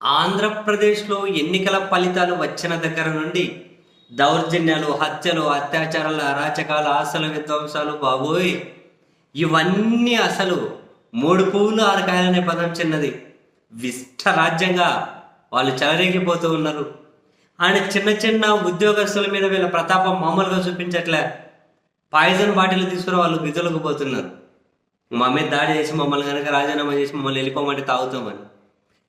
ఆంధ్రప్రదేశ్లో ఎన్నికల ఫలితాలు వచ్చిన దగ్గర నుండి దౌర్జన్యాలు హత్యలు అత్యాచారాలు అరాచకాలు ఆశల విధ్వంసాలు బాబోయ్! ఇవన్నీ అసలు మూడు పువ్వులు ఆరకాయలనే పదం చిన్నది. విష్ట రాజ్యంగా వాళ్ళు చెలరేగిపోతూ ఉన్నారు. ఆయన చిన్న చిన్న ఉద్యోగస్తుల మీద వీళ్ళ ప్రతాపం మామూలుగా చూపించట్లే. పాయిజన్ బాటిల్ తీసుకుని వాళ్ళు విధులకు పోతున్నారు. మా మీద దాడి చేసి మమ్మల్ని కనుక రాజీనామా చేసి మమ్మల్ని వెళ్ళిపోమంటే తాగుతామని.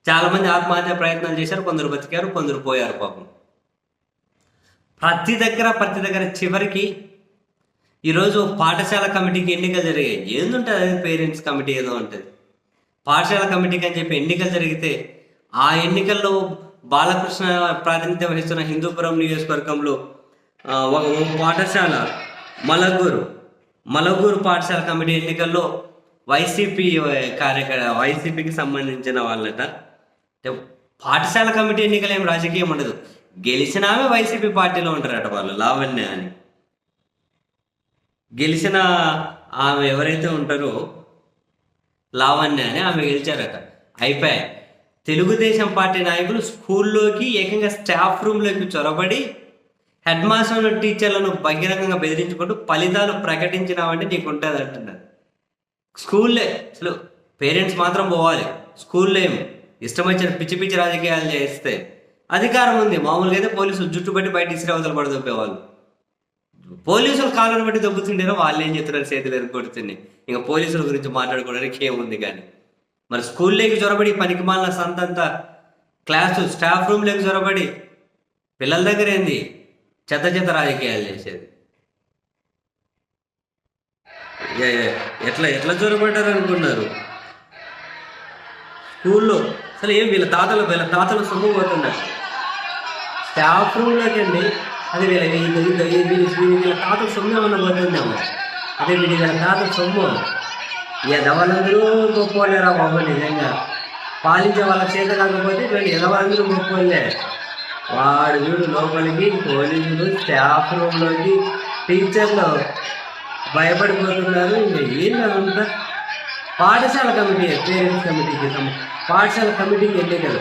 చాలామంది ఆత్మహత్య ప్రయత్నాలు చేశారు కొందరు బతికారు కొందరు పోయారు పాపం. ప్రతి దగ్గర ప్రతి దగ్గర చివరికి ఈరోజు పాఠశాల కమిటీకి ఎన్నికలు జరిగాయి. ఏందుంటుంది అది? పేరెంట్స్ కమిటీ ఏదో ఉంటుంది పాఠశాల కమిటీకి అని చెప్పి ఎన్నికలు జరిగితే ఆ ఎన్నికల్లో బాలకృష్ణ ప్రాతినిధ్యం వహిస్తున్న హిందూపురం నియోజకవర్గంలో ఒక పాఠశాల మలగూరు మలగూరు పాఠశాల కమిటీ ఎన్నికల్లో వైసీపీ కార్యకర్త వైసీపీకి సంబంధించిన వాళ్ళట. పాఠశాల కమిటీ ఎన్నికలు ఏం రాజకీయం ఉండదు. గెలిచిన ఆమె వైసీపీ పార్టీలో ఉంటారట వాళ్ళు లావణ్య అని. గెలిచిన ఆమె ఎవరైతే ఉంటారో లావణ్య అని ఆమె గెలిచారట. అయిపోయాయి. తెలుగుదేశం పార్టీ నాయకులు స్కూల్లోకి ఏకంగా స్టాఫ్ రూమ్లోకి చొరబడి హెడ్ మాస్టర్ టీచర్లను బహిరంగంగా బెదిరించుకుంటూ ఫలితాలు ప్రకటించినామంటే నీకు ఉంటుంది అంటున్నారు. స్కూల్లే అసలు పేరెంట్స్ మాత్రం పోవాలి. స్కూల్లో. ఏమి ఇష్టం వచ్చిన పిచ్చి పిచ్చి రాజకీయాలు చేస్తే అధికారం ఉంది. మామూలుగా అయితే పోలీసులు జుట్టు బట్టి బయట ఇసిరి అవతల పడి దొబ్బేవాళ్ళు. పోలీసులు కాలను బట్టి దొబ్బుతుండేరో వాళ్ళు ఏం చెప్తున్నారు చేతులు ఎరుకొడుతున్నాయి ఇంకా పోలీసుల గురించి మాట్లాడుకోవడానికి ఏముంది కానీ. మరి స్కూల్లోకి చొరబడి పనికి మాలిన సంతంతా క్లాసు స్టాఫ్ రూమ్లోకి చొరబడి పిల్లల దగ్గర ఏంది? చెత్త చెత్త రాజకీయాలు చేసేది. ఏ- ఎట్లా ఎట్లా చొరబడ్డారు అనుకున్నారు స్కూల్లో అసలు ఏం వీళ్ళ తాతలు వీళ్ళ తాతలు సొమ్ము పోతున్నారు. స్టాఫ్ రూమ్లోకి అండి అదే వీళ్ళ వీళ్ళ వీళ్ళ తాత సొమ్ము ఏమన్నా పోతుందేమో. అదే వీళ్ళ తాత సొమ్ము. ఎదవాళ్ళందరూ గొప్పలేరా బాబు నిజంగా. పాలించే వాళ్ళ చేత కాకపోతే వీళ్ళు ఎదవాళ్ళందరూ గొప్పలే వాడు వీడు లోపలికి పోలీసులు స్టాఫ్ రూమ్లోకి టీచర్లు భయపడిపోతున్నారు. ఇంకా ఏంటంతా పాఠశాల కమిటీ పేరెంట్స్ కమిటీకి పాఠశాల కమిటీకి ఎన్నికలు.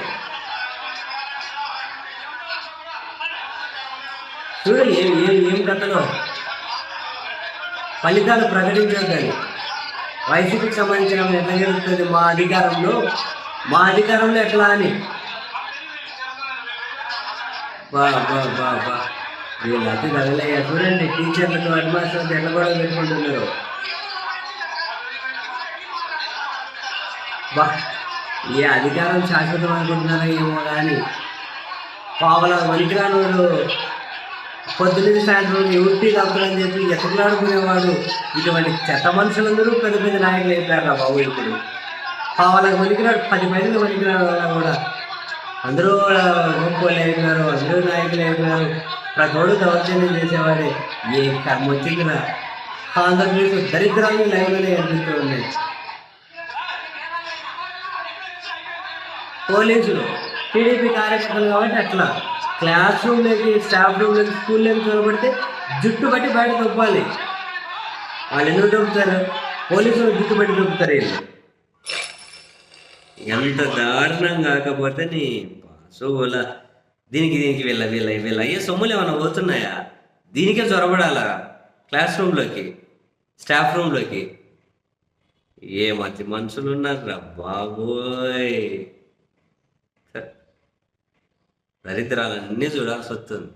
చూడు ఏం ఏం ఏం కథలో? ఫలితాలు ప్రకటించొద్దని వైసీపీకి సంబంధించిన ఎట్లా జరుగుతుంది మా అధికారంలో. మా అధికారంలో ఎట్లా అని? బా బా బా బా. వీళ్ళు అతి తగలయ్యా చూడండి టీచర్లతో హెడ్ మాస్టర్లతో ఎట్లా కూడా పెట్టుకుంటున్నారు. బా ఏ అధికారం శాశ్వతం అనుకుంటున్నారో ఏమో కానీ పావల వనికిరానోడు పొద్దున్నది సాయంత్రం ఎవరికి తాగుతారని చెప్పి ఎతకలాడుకునేవాడు. ఇటువంటి చెత్త మనుషులందరూ పెద్ద పెద్ద నాయకులు అయిపోయారు రా బాబు ఇప్పుడు. పావల వనికిరాడు పది పైసలు వనికిరాడు వల్ల కూడా. అందరూ గొప్పలు అయిపోయారు అందరూ నాయకులు అయిపోయారు. ప్రతోడు దౌర్జన్యం చేసేవాడే. ఏ కర్మ వచ్చిందిరా? ఆంధ్రప్రదేశ్ దరిద్రాన్ని లైవ్లోనే కనిపిస్తూ ఉన్నాయి పోలీసులు. టీడీపీ కార్యకర్తలు కాబట్టి అట్లా. క్లాస్ రూమ్లోకి స్టాఫ్ రూమ్లోకి స్కూల్లోకి చూడబడితే జుట్టు బట్టి బయట తొప్పాలి. వాళ్ళు ఎందుకు దొరుకుతారు పోలీసులు జుట్టు బట్టి దొబ్బుతారు వీళ్ళు ఎంత దారుణం కాకపోతే నీ సోల దీనికి దీనికి వీళ్ళ వీళ్ళ వీళ్ళ. అయ్యే సొమ్ములు ఏమైనా పోతున్నాయా? దీనికే చొరబడాలా? క్లాస్ రూమ్లోకి స్టాఫ్ రూమ్లోకి ఏ మతి మనుషులు ఉన్నారా బాబోయ్. దరిద్రాలన్నీ చూడాల్సి వస్తుంది